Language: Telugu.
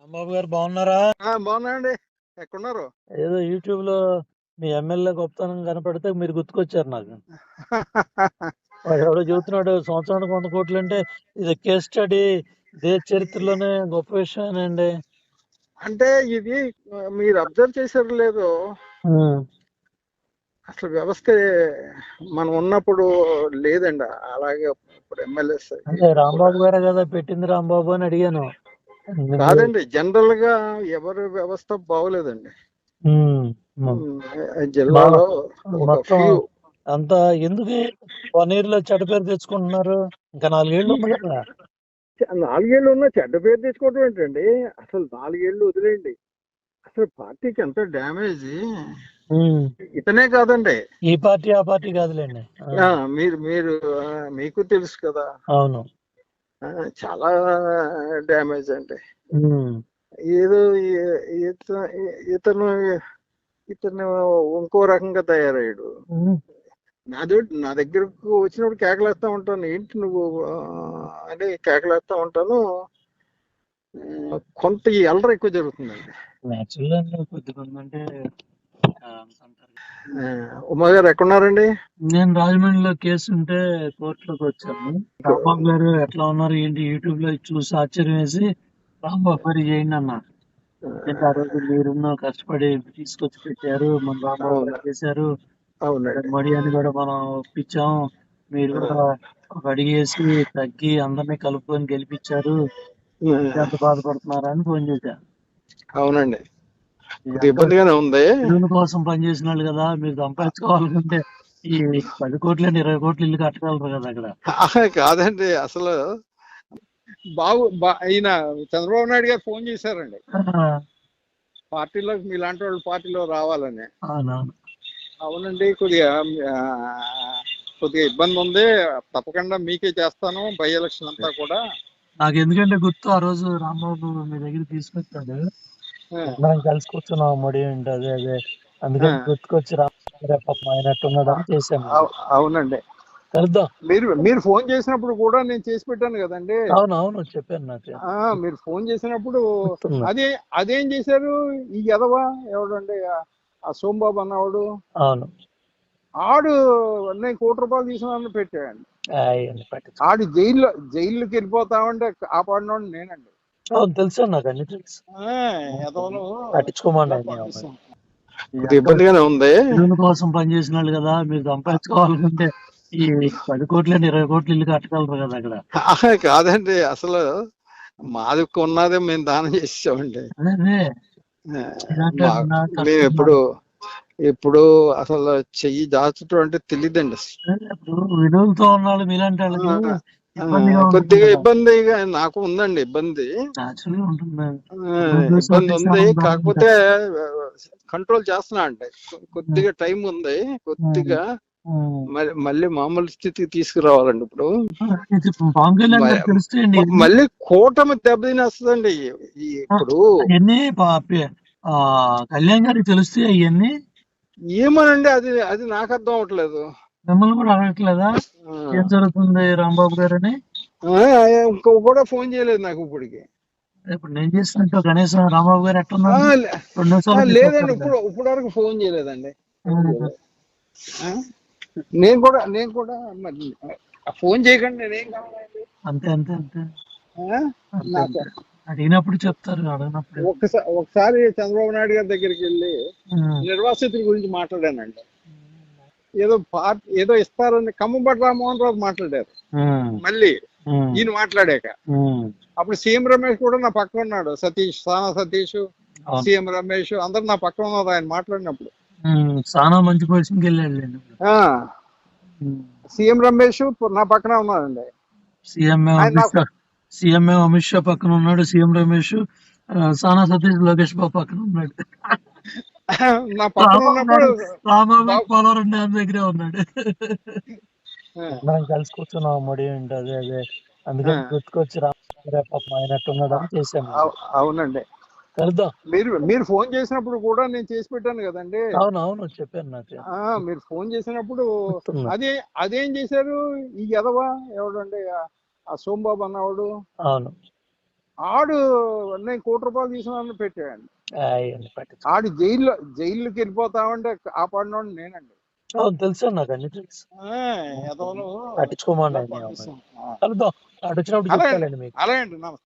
రాంబాబు గారు బాగున్నారా? ఆ, బాగున్నాయండి ఎక్కడున్నారు? ఏదో యూట్యూబ్లో మీ ఎమ్మెల్యే గొప్పతనం కనపడితే మీరు గుర్తుకొచ్చారు నాకు. వాడు ఎవడో చెబుతున్నాడు సంవత్సరానికి వంద కోట్లు అంటే ఇది కేస్ స్టడీ దేశ చరిత్రలోనే గొప్ప విషయమేనండి. అంటే ఇది మీరు అబ్జర్వ్ చేశారు లేదు. అసలు వ్యవస్థ మనం ఉన్నప్పుడు లేదండి. అలాగే ఇప్పుడు ఎమ్మెల్యేస్ అంటే రాంబాబు గారే కదా పెట్టింది రాంబాబు అని అడిగాను. కాదండి జనరల్గా ఎవరి వ్యవస్థ బాగోలేదండి. జిల్లాలో అంతా ఎందుకు వన్ ఇయర్లో చెడ్డ పేరు తెచ్చుకుంటున్నారు? ఇంకా నాలుగేళ్ళు ఉంది కదా. నాలుగేళ్ళు ఉన్న చెడ్డ పేరు తెచ్చుకోవడం ఏంటండి? అసలు నాలుగేళ్ళు వదిలేయండి. అసలు పార్టీకి ఎంత డ్యామేజ్. ఇతనే కాదండి. ఈ పార్టీ ఆ పార్టీ కాదులేండి. మీరు మీరు మీకు తెలుసు కదా. అవును. చాలా డ్యామేజ్ అండి. ఏదో ఇతను ఇతను ఇంకో రకంగా తయారయ్యాడు. ఉమ్. నా దగ్గర నా దగ్గరకు వచ్చినప్పుడు కేకలేస్తా ఉంటాను. ఏంటి నువ్వు అని కేకలేస్తా ఉంటాను. కొంత అల్లరి ఎక్కువ జరుగుతుందండి. ఉమా గారు ఎక్కడున్నారండి? నేను రాజమండ్రిలో కేసు ఉంటే కోర్టులోకి వచ్చాను. రాంబాబు గారు ఎట్లా ఉన్నారు ఏంటి యూట్యూబ్లో చూసి ఆశ్చర్యం వేసి రాంబాబు గారు చేయండి అన్నారు. అంటే ఆ రోజు మీరున్న కష్టపడి తీసుకొచ్చి పెట్టారు మన రాంబాబు గారు చేశారు. మడి అని కూడా మనం ఒప్పించాం. మీరు కూడా ఒక అడిగేసి తగ్గి అందరినీ కలుపుకొని గెలిపించారు. ఎంత బాధపడుతున్నారని ఫోన్ చేశా. అవునండి. ఇబ్బందిగానే ఉంది. పిల్లల కోసం పనిచేసిన వాళ్ళు కదా మీరు సంపాదించుకోవాలనుకుంటే ఈ పది కోట్లని ఇరవై కోట్లు ఇల్లు కట్టగలరు కదా అక్కడ. కాదండి అసలు బాగు బా ఈయన చంద్రబాబు నాయుడు గారు ఫోన్ చేశారండి. పార్టీలో మీలాంటి వాళ్ళు పార్టీలో రావాలని. అవునండి కొద్దిగా కొద్దిగా ఇబ్బంది ఉంది. తప్పకుండా మీకే చేస్తాను బై ఎలక్షన్ అంతా కూడా. నాకు ఎందుకంటే గుర్తు ఆ రోజు రాంబాబు మీ దగ్గర తీసుకొచ్చాడు. మనం కలిసి కూర్చున్నాం మడి ఏంటి అదే అదే. అందుకని ఆ. గుర్తుకొచ్చి పాపం అయినట్టున్నాడు అని చేశాను అవు- అవునండి. కలుద్దాం మీరు మీరు ఫోన్ చేసినప్పుడు కూడా నేను చేసి పెట్టాను కదండి. అవును అవును చెప్పాను నాకు. ఆ, మీరు ఫోన్ చేసినప్పుడు. అదే అదేం చేశారు? ఈ ఎదవా ఎవడండి? ఆ- ఆ సోంబాబు అన్నవాడు? అవును. ఆడు నేను కోటి రూపాయలు తీసుకున్నాను పెట్టాడు ఆడు జైల్లో జైల్లోకి వెళ్ళిపోతామంటే కాపాడినోడు నేనండి. అవును తెలుసు నాకు అన్ని తెలుసు పట్టించుకోమండి ఇబ్బందిగానే ఉంది. పిల్లల కోసం పనిచేసిన వాళ్ళు కదా మీరు సంపాదించుకోవాలనుకుంటే ఈ పది కోట్లని ఇరవై కోట్లు ఇల్లు కట్టగలరు కదా అక్కడ. కాదండి అసలు మాది ఉన్నదే మేము దానం చేసామండి మేము ఎప్పుడు ఎప్పుడు అసలు చెయ్యి దాచటం అంటే తెలియదండి ఇప్పుడు విడుదలతో ఉన్న వాళ్ళు మీలాంటి వాళ్ళకి కొద్దిగా ఇబ్బందిగా నాకు ఉందండి ఇబ్బంది. ఇబ్బంది ఉంది. కాకపోతే కంట్రోల్ చేస్తున్నా అండి కొద్దిగా టైం ఉంది. కొద్దిగా. మళ్ళీ మామూలు స్థితికి తీసుకురావాలండి ఇప్పుడు. మళ్ళీ కూటమి దెబ్బతినేస్తుందండి. ఇప్పుడు కళ్యాణ్ గారికి తెలిస్తే అవన్నీ ఏమోనండి అది అది నాకు అర్థం అవట్లేదు మిమ్మల్ని కూడా అడగట్లేదా? ఏం జరుగుతుంది రాంబాబు గారు అని ఆ, ఇంకో కూడా ఫోన్ చేయలేదు నాకు ఇప్పటికి. ఇప్పుడు నేను చేసినట్టు కనీసం రాంబాబు గారు ఎట్టున్నారు లేదండి ఇప్పుడు ఇప్పుడు వరకు ఫోన్ చేయలేదండి? నేను కూడా నేను కూడా మరి ఫోన్ చేయకండి నేనేం కావాలండి? అంతే అంతే అంతే. అడిగినప్పుడు చెప్తారు అడిగినప్పుడు. ఒకసారి ఒకసారి చంద్రబాబు నాయుడు గారి దగ్గరికి వెళ్ళి. నిర్వాసితుల గురించి మాట్లాడానండి. ఏదో పార్టీ ఏదో ఇస్తారని ఖమ్మంపట్ల రామ్మోహన్ రావు మాట్లాడారు. మళ్ళీ. ఈయన మాట్లాడాక. అప్పుడు సీఎం రమేష్ కూడా నా పక్కన ఉన్నాడు సతీష్ సానా సతీష్. సీఎం రమేష్ అందరు నా పక్కన ఉన్నారు ఆయన మాట్లాడినప్పుడు. చాలా మంచి పొజిషన్కి వెళ్ళాడు ఆ సీఎం రమేష్ నా పక్కన ఉన్నాడండి సీఎం అమిత్ షా సీఎం అమిత్ షా పక్కన ఉన్నాడు సీఎం రమేష్ సానా సతీష్ లోకేష్ బాబు పక్కన ఉన్నాడు నా పక్కన ఉన్నప్పుడు పోలవరం డ్యామ్ దగ్గరే ఉన్నాడు. మనం కలిసి కూర్చున్నాం మడి ఏంటి అదే అదే. అందుకని. గుర్తుకొచ్చి రామారావు పాపం అయినట్టున్నాడు అని చేశాను అవు- అవునండి. కలుద్దాం. మీరు మీరు ఫోన్ చేసినప్పుడు కూడా నేను చేసి పెట్టాను కదండి. అవును అవును చెప్పాను నాకు. ఆ, మీరు ఫోన్ చేసినప్పుడు. అదే అదేం చేశారు? ఈ ఎదవా ఎవడండి? ఆ- ఆ సోంబాబు అన్నవాడు? అవును. ఆడు నేను కోటి రూపాయలు తీసుకున్నాను పట్టించు ఆడు జైల్లో జైల్లోకి వెళ్ళిపోతామంటే కాపాడినోడు నేనండి. తెలుసు నాకు అన్ని తెలుసు. పట్టించుకోమండి కలుద్దాం. అటు వచ్చినప్పుడు అలాగే అండి నమస్తే